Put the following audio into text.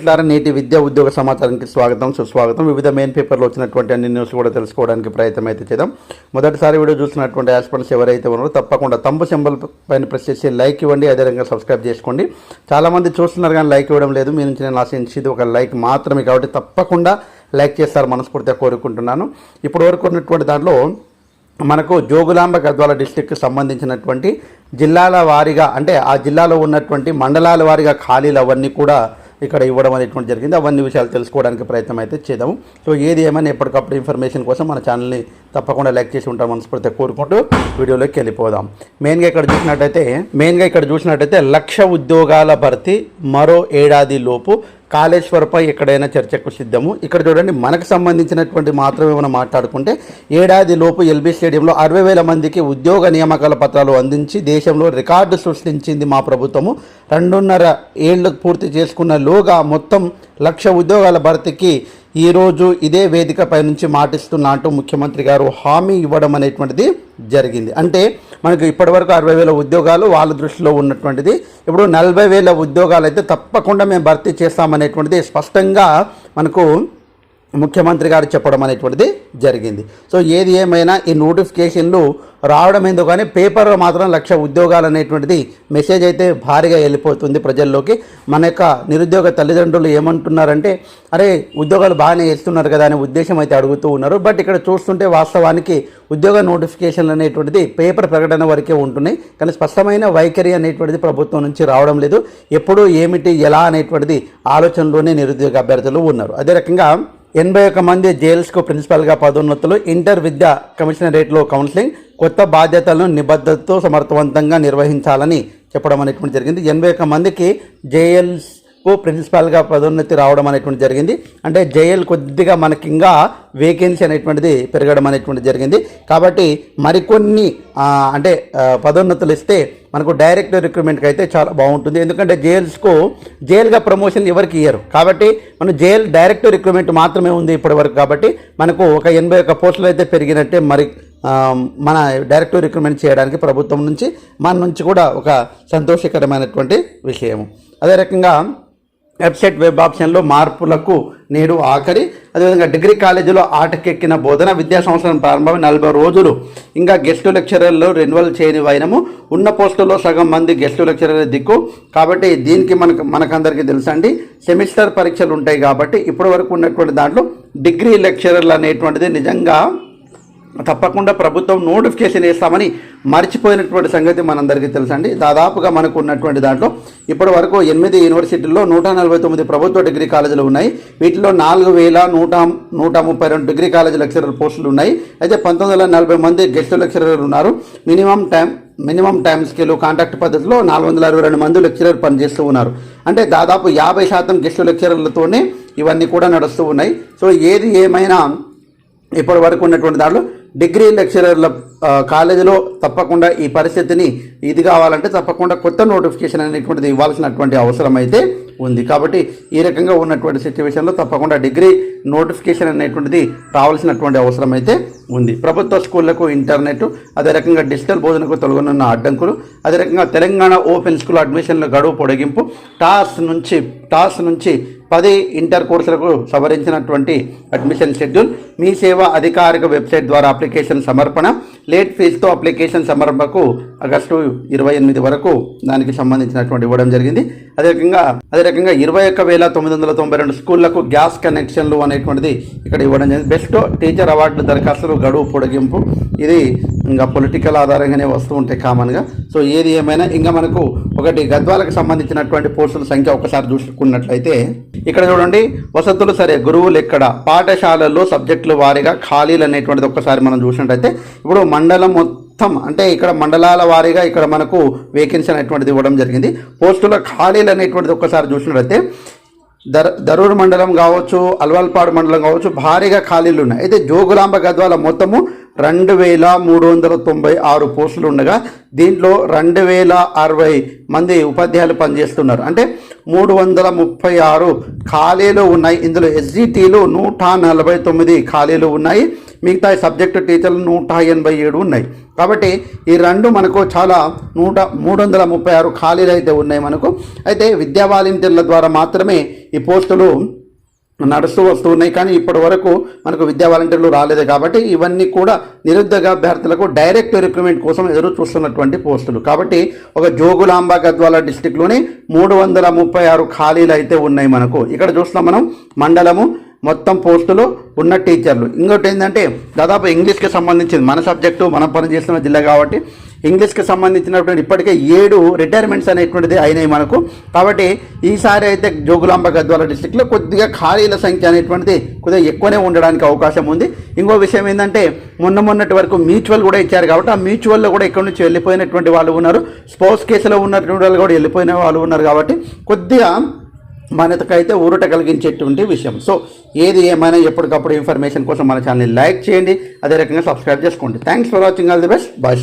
నేటి విద్యా ఉద్యోగ సమాచారానికి స్వాగతం సుస్వాగతం. వివిధ మెయిన్ పేపర్లో వచ్చినటువంటి అన్ని న్యూస్ కూడా తెలుసుకోవడానికి ప్రయత్నం అయితే చేద్దాం. మొదటిసారి వీడియో చూసినటువంటి యాస్పెంట్స్ ఎవరైతే ఉన్నారో తప్పకుండా తంబు సింబల్ పైన ప్రెస్ చేసి లైక్ ఇవ్వండి అదేవిధంగా సబ్స్క్రైబ్ చేసుకోండి. చాలామంది చూస్తున్నారు కానీ లైక్ ఇవ్వడం లేదు. మీ నుంచి నేను ఆశించేది ఒక లైక్ మాత్రమే కాబట్టి తప్పకుండా లైక్ చేస్తారు మనస్ఫూర్తిగా కోరుకుంటున్నాను. ఇప్పటి వరకు ఉన్నటువంటి దాంట్లో మనకు జోగులాంబ గద్వాల డిస్టిక్కి సంబంధించినటువంటి జిల్లాల వారీగా అంటే ఆ జిల్లాలో ఉన్నటువంటి మండలాల వారీగా ఖాళీలు అవన్నీ కూడా ఇక్కడ ఇవ్వడం అనేటువంటి జరిగింది. అవన్నీ విషయాలు తెలుసుకోవడానికి ప్రయత్నం అయితే చేద్దాము. సో ఏది ఏమైనా ఎప్పటికప్పుడు ఇన్ఫర్మేషన్ కోసం మన ఛానల్ని తప్పకుండా లైక్ చేసి ఉంటారు మనస్ఫూర్తిగా కోరుకుంటూ వీడియోలోకి వెళ్ళిపోదాం. మెయిన్గా ఇక్కడ చూసినట్టయితే మెయిన్గా ఇక్కడ చూసినట్టయితే లక్ష ఉద్యోగాల భర్తీ మరో ఏడాది లోపు కాళేశ్వరపై ఎక్కడైనా చర్చకు సిద్ధము. ఇక్కడ చూడండి మనకు సంబంధించినటువంటి మాత్రమే మనం మాట్లాడుకుంటే ఏడాది లోపు ఎల్బీ స్టేడియంలో అరవై వేల మందికి ఉద్యోగ నియామకాల పత్రాలు అందించి దేశంలో రికార్డు సృష్టించింది మా ప్రభుత్వము. రెండున్నర ఏళ్ళు పూర్తి చేసుకున్న లోగా మొత్తం లక్ష ఉద్యోగాల భర్తీకి ఈరోజు ఇదే వేదికపై నుంచి మాటిస్తున్నా అంటూ ముఖ్యమంత్రి గారు హామీ ఇవ్వడం అనేటువంటిది జరిగింది. అంటే మనకు ఇప్పటివరకు అరవై వేల ఉద్యోగాలు వాళ్ళ దృష్టిలో ఉన్నటువంటిది. ఇప్పుడు నలభై వేల ఉద్యోగాలు అయితే తప్పకుండా మేము భర్తీ చేస్తామనేటువంటిది స్పష్టంగా మనకు ముఖ్యమంత్రి గారు చెప్పడం అనేటువంటిది జరిగింది. సో ఏది ఏమైనా ఈ నోటిఫికేషన్లు రావడం ఏందో కానీ పేపర్లో మాత్రం లక్ష ఉద్యోగాలు అనేటువంటిది మెసేజ్ అయితే భారీగా వెళ్ళిపోతుంది ప్రజల్లోకి. మన యొక్క నిరుద్యోగ తల్లిదండ్రులు ఏమంటున్నారంటే అరే ఉద్యోగాలు బాగానే ఇస్తున్నారు కదా అనే ఉద్దేశం అయితే అడుగుతూ ఉన్నారు. బట్ ఇక్కడ చూస్తుంటే వాస్తవానికి ఉద్యోగ నోటిఫికేషన్లు అనేటువంటిది పేపర్ ప్రకటన వరకే ఉంటున్నాయి. కానీ స్పష్టమైన వైఖరి అనేటువంటిది ప్రభుత్వం నుంచి రావడం లేదు. ఎప్పుడు ఏమిటి ఎలా అనేటువంటిది ఆలోచనలోనే నిరుద్యోగ అభ్యర్థులు ఉన్నారు. అదే రకంగా ఎనభై ఒక్క మంది జైల్స్కు ప్రిన్సిపల్గా పదోన్నతులు ఇంటర్ విద్యా కమిషనరేట్లో కౌన్సిలింగ్ కొత్త బాధ్యతలను నిబద్ధతతో సమర్థవంతంగా నిర్వహించాలని చెప్పడం అనేటువంటి జరిగింది. ఎనభై ఒక్క మందికి జేఎల్స్ ప్రిన్సిపాల్గా పదోన్నతి రావడం అనేటువంటి జరిగింది. అంటే జేఎల్ కొద్దిగా మనకి ఇంకా వేకెన్సీ అనేటువంటిది పెరగడం అనేటువంటి జరిగింది. కాబట్టి మరికొన్ని అంటే పదోన్నతులు ఇస్తే మనకు డైరెక్ట్ రిక్రూట్మెంట్కి అయితే చాలా బాగుంటుంది. ఎందుకంటే జేఎల్స్కు జైలుగా ప్రమోషన్ ఎవరికి ఇయ్యరు. కాబట్టి మన జైల్ డైరెక్ట్ రిక్రూట్మెంట్ మాత్రమే ఉంది ఇప్పటివరకు కాబట్టి మనకు ఒక ఎనభై ఒక్క పోస్టులు అయితే పెరిగినట్టే మరి మన డైరెక్ట్ రిక్రూట్మెంట్ చేయడానికి ప్రభుత్వం నుంచి మన నుంచి కూడా ఒక సంతోషకరమైనటువంటి విషయము. అదే రకంగా వెబ్సైట్ వెబ్ ఆప్షన్లో మార్పులకు నేడు ఆఖరి. అదేవిధంగా డిగ్రీ కాలేజీలో ఆటకెక్కిన బోధన విద్యా సంవత్సరం ప్రారంభమై నలభై రోజులు. ఇంకా గెస్టు లెక్చరర్లు రెన్యువల్ చేయని వైనము. ఉన్న పోస్టుల్లో సగం మంది గెస్టు లెక్చరర్ దిక్కు. కాబట్టి దీనికి మనకు మనకందరికీ తెలుసండి సెమిస్టర్ పరీక్షలు ఉంటాయి కాబట్టి ఇప్పటి వరకు ఉన్నటువంటి దాంట్లో డిగ్రీ లెక్చరర్లు అనేటువంటిది నిజంగా తప్పకుండా ప్రభుత్వం నోటిఫికేషన్ వేస్తామని మర్చిపోయినటువంటి సంగతి మనందరికీ తెలుసండి. దాదాపుగా మనకు ఉన్నటువంటి దాంట్లో ఇప్పటి వరకు ఎనిమిది యూనివర్సిటీల్లో నూట నలభై తొమ్మిది ప్రభుత్వ డిగ్రీ కాలేజీలు ఉన్నాయి. వీటిలో నాలుగు వేల నూట నూట ముప్పై రెండు డిగ్రీ కాలేజీ లెక్చరర్ పోస్టులు ఉన్నాయి. అయితే పంతొమ్మిది వందల నలభై మంది గెస్ట్ లెక్చరర్లు ఉన్నారు. Minimum time minimum time scale contract పద్ధతిలో నాలుగు వందల అరవై రెండు మంది లెక్చరర్ పనిచేస్తూ ఉన్నారు. అంటే దాదాపు యాభై శాతం గెస్ట్ లెక్చరర్లతోనే ఇవన్నీ కూడా నడుస్తూ ఉన్నాయి. సో ఏది ఏమైనా ఇప్పటి వరకు ఉన్నటువంటి దాంట్లో డిగ్రీ లెక్చరర్ల కాలేజీలో తప్పకుండా ఈ పరిస్థితిని ఇది కావాలంటే తప్పకుండా కొత్త నోటిఫికేషన్ అనేటువంటిది ఇవ్వాల్సినటువంటి అవసరం అయితే ఉంది. కాబట్టి ఈ రకంగా ఉన్నటువంటి సిచ్యువేషన్లో తప్పకుండా డిగ్రీ నోటిఫికేషన్ అనేటువంటిది రావాల్సినటువంటి అవసరం అయితే ఉంది. ప్రభుత్వ స్కూళ్ళకు ఇంటర్నెట్ అదే రకంగా డిజిటల్ బోధనకు తొలగనున్న అడ్డంకులు అదే రకంగా తెలంగాణ ఓపెన్ స్కూల్ అడ్మిషన్ల గడువు పొడిగింపు టాస్ నుంచి టాస్ నుంచి పది ఇంటర్ కోర్సులకు సవరించినటువంటి అడ్మిషన్ షెడ్యూల్ మీ సేవ అధికారిక వెబ్సైట్ ద్వారా అప్లికేషన్ సమర్పణ లేట్ ఫీజుతో అప్లికేషన్ సమర్పణకు ఆగస్టు ఇరవై ఎనిమిది వరకు దానికి సంబంధించినటువంటి ఇవ్వడం జరిగింది. అదే రకంగా అదే రకంగా ఇరవై ఒక్క వేల తొమ్మిది వందల తొంభై రెండు స్కూళ్ళకు గ్యాస్ కనెక్షన్లు అనేటువంటిది ఇక్కడ ఇవ్వడం జరిగింది. బెస్ట్ టీచర్ అవార్డులు దరఖాస్తులు గడువు పొడిగింపు. ఇది ఇంకా పొలిటికల్ ఆధారంగానే వస్తూ ఉంటాయి కామన్గా సో ఏది ఏమైనా ఇంకా మనకు ఒకటి గద్వాలకు సంబంధించినటువంటి పోస్టుల సంఖ్య ఒకసారి చూసుకున్నట్లయితే ఇక్కడ చూడండి వసతులు సరే గురువులు ఎక్కడ? పాఠశాలల్లో సబ్జెక్టుల వారీగా ఖాళీలు అనేటువంటిది ఒక్కసారి మనం చూసినట్లయితే ఇప్పుడు మండలం మొత్తం అంటే ఇక్కడ మండలాల వారీగా ఇక్కడ మనకు వేకెన్సీ అనేటువంటిది ఇవ్వడం జరిగింది. పోస్టుల ఖాళీలు అనేటువంటిది ఒక్కసారి చూసినట్లయితే దర్ దరూర్ మండలం కావచ్చు అల్వాల్పాడు మండలం కావచ్చు భారీగా ఖాళీలు ఉన్నాయి. అయితే జోగులాంబ గద్వాల మొత్తము రెండు వేల మూడు వందల తొంభై ఆరు పోస్టులు ఉండగా దీంట్లో రెండు వేల అరవై మంది ఉపాధ్యాయులు పనిచేస్తున్నారు. అంటే మూడు వందల ముప్పై ఆరు ఖాళీలు ఉన్నాయి. ఇందులో ఎస్జిటీలు నూట నలభై తొమ్మిది ఖాళీలు ఉన్నాయి. మిగతా సబ్జెక్టు టీచర్లు నూట ఎనభై ఏడు ఉన్నాయి. కాబట్టి ఈ రెండు మనకు చాలా నూట మూడు వందల ముప్పై ఆరు ఖాళీలు అయితే ఉన్నాయి మనకు. అయితే విద్యా వాలంటీర్ల ద్వారా మాత్రమే ఈ పోస్టులు నడుస్తూ వస్తూ ఉన్నాయి. కానీ ఇప్పటి వరకు మనకు విద్యా వాలంటీర్లు రాలేదు కాబట్టి ఇవన్నీ కూడా నిరుద్యోగ అభ్యర్థులకు డైరెక్ట్ రిక్రూట్మెంట్ కోసం ఎదురు చూస్తున్నటువంటి పోస్టులు. కాబట్టి ఒక జోగులాంబ గద్వాల డిస్టిక్లోని మూడు వందల ముప్పై ఆరు ఖాళీలు అయితే ఉన్నాయి మనకు. ఇక్కడ చూస్తున్నాం మనం మండలము మొత్తం పోస్టులు ఉన్న టీచర్లు. ఇంకోటి ఏంటంటే దాదాపు ఇంగ్లీష్కి సంబంధించింది మన సబ్జెక్టు మనం పనిచేస్తున్న జిల్లా కాబట్టి ఇంగ్లీష్కి సంబంధించినటువంటి ఇప్పటికే ఏడు రిటైర్మెంట్స్ అనేటువంటిది అయినాయి మనకు. కాబట్టి ఈసారి అయితే జోగులాంబ గద్వాల డిస్టిక్లో కొద్దిగా ఖాళీల సంఖ్య అనేటువంటిది కొద్దిగా ఎక్కువనే ఉండడానికి అవకాశం ఉంది. ఇంకో విషయం ఏంటంటే మొన్న మొన్నటి వరకు మ్యూచువల్ కూడా ఇచ్చారు కాబట్టి ఆ మ్యూచువల్లో కూడా ఇక్కడ నుంచి వెళ్ళిపోయినటువంటి వాళ్ళు ఉన్నారు. స్పోర్ట్స్ కేసులో ఉన్నటువంటి వాళ్ళు కూడా వెళ్ళిపోయిన వాళ్ళు ఉన్నారు కాబట్టి కొద్దిగా మనకైతే ఊరట కలిగించేటువంటి విషయం. సో ఏది ఏమైనా ఎప్పటికప్పుడు ఇన్ఫర్మేషన్ కోసం మన ఛానల్ని లైక్ చేయండి. అదే రకంగా సబ్స్క్రైబ్ చేసుకోండి. Thanks for watching all the best bye